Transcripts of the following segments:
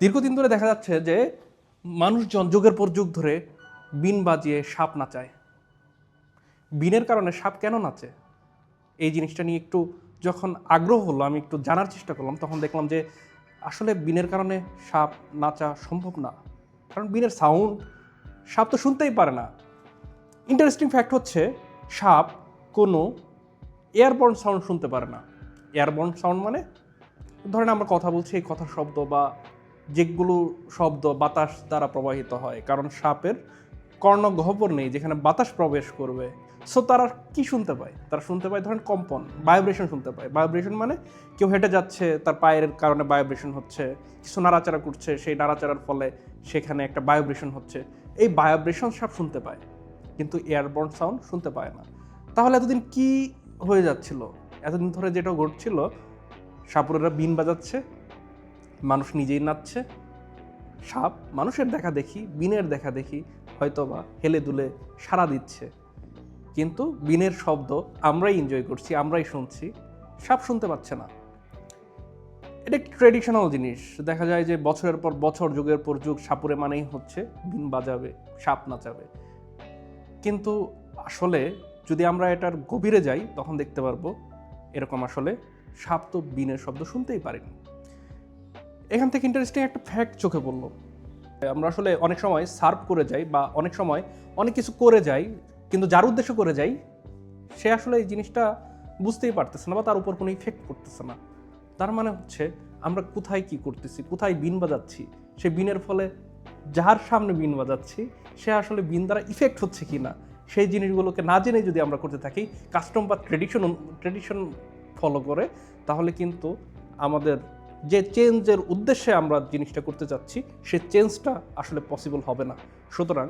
দীর্ঘদিন ধরে দেখা যাচ্ছে যে মানুষজন যুগের পর যুগ ধরে বিন বাজিয়ে সাপ নাচায়। বিনের কারণে সাপ কেন নাচে? এই জিনিসটা নিয়ে একটু যখন আগ্রহ হলো, আমি একটু জানার চেষ্টা করলাম, তখন দেখলাম যে আসলে বিনের কারণে সাপ নাচা সম্ভব না। কারণ বিনের সাউন্ড সাপ তো শুনতেই পারে না। ইন্টারেস্টিং ফ্যাক্ট হচ্ছে সাপ কোনো এয়ারবর্ন সাউন্ড শুনতে পারে না। এয়ারবর্ন সাউন্ড মানে ধরেন আমরা কথা বলছি, এই কথার শব্দ বা যেগুলো শব্দ বাতাস দ্বারা প্রবাহিত হয়, কারণ সাপের কর্ণগহ্বর নেই যেখানে বাতাস প্রবেশ করবে। সো তারা কি শুনতে পায়? তারা শুনতে পায় ধরেন কম্পন ভাইব্রেশন শুনতে পায়। ভাইব্রেশন মানে কেউ হেঁটে যাচ্ছে, তার পায়ের কারণে ভাইব্রেশন হচ্ছে, কিছু নাড়াচাড়া করছে, সেই নাড়াচাড়ার ফলে সেখানে একটা ভাইব্রেশন হচ্ছে। এই ভাইব্রেশন সাপ শুনতে পায়, কিন্তু এয়ারবর্ন সাউন্ড শুনতে পায় না। তাহলে এতদিন কি হয়ে যাচ্ছিল? এতদিন ধরে যেটা ঘটছিল, সাপুরেরা বিন বাজাচ্ছে মানুষ নিজেই নাচছে, সাপ, মানুষের দেখা দেখি, বিনের দেখা দেখি, হয়তোবা হেলে দুলে সাড়া দিচ্ছে। কিন্তু বিনের শব্দ আমরাই এনজয় করছি, আমরাই শুনছি, সাপ শুনতে পাচ্ছে না। এটা একটি ট্রেডিশনাল জিনিস? দেখা যায় যে বছরের পর বছর, যুগের পর যুগ, সাপুরে মানেই হচ্ছে বিন বাজাবে, সাপ নাচাবে। কিন্তু আসলে যদি আমরা এটার গভীরে যাই, তখন দেখতে পারব এরকম আসলে সাপ তো বিনের শব্দ শুনতেই পারেনি। এখান থেকে ইন্টারেস্টিং একটা ফ্যাক্ট চোখে পড়ল। আমরা আসলে অনেক সময় সার্ভ করে যাই বা অনেক সময় অনেক কিছু করে যাই, কিন্তু যার উদ্দেশ্য করে যাই, সে আসলে এই জিনিসটা বুঝতেই পারতেছে না বা তার উপর কোনো ইফেক্ট করতেছে না। তার মানে হচ্ছে আমরা কোথায় কি করতেছি, কোথায় বিন বাজাচ্ছি, সে বিনের ফলে যার সামনে বিন বাজাচ্ছি, সে আসলে বিন দ্বারা ইফেক্ট হচ্ছে কি না, সেই জিনিসগুলোকে না জেনে যদি আমরা করতে থাকি কাস্টম বা ট্রেডিশন ট্রেডিশন ফলো করে, তাহলে কিন্তু আমাদের যে চেঞ্জের উদ্দেশ্যে আমরা জিনিসটা করতে চাচ্ছি, সে চেঞ্জটা আসলে পসিবল হবে না। সুতরাং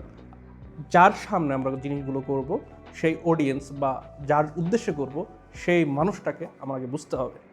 যার সামনে আমরা জিনিসগুলো করব, সেই অডিয়েন্স বা যার উদ্দেশ্যে করব, সেই মানুষটাকে আমাকে বুঝতে হবে।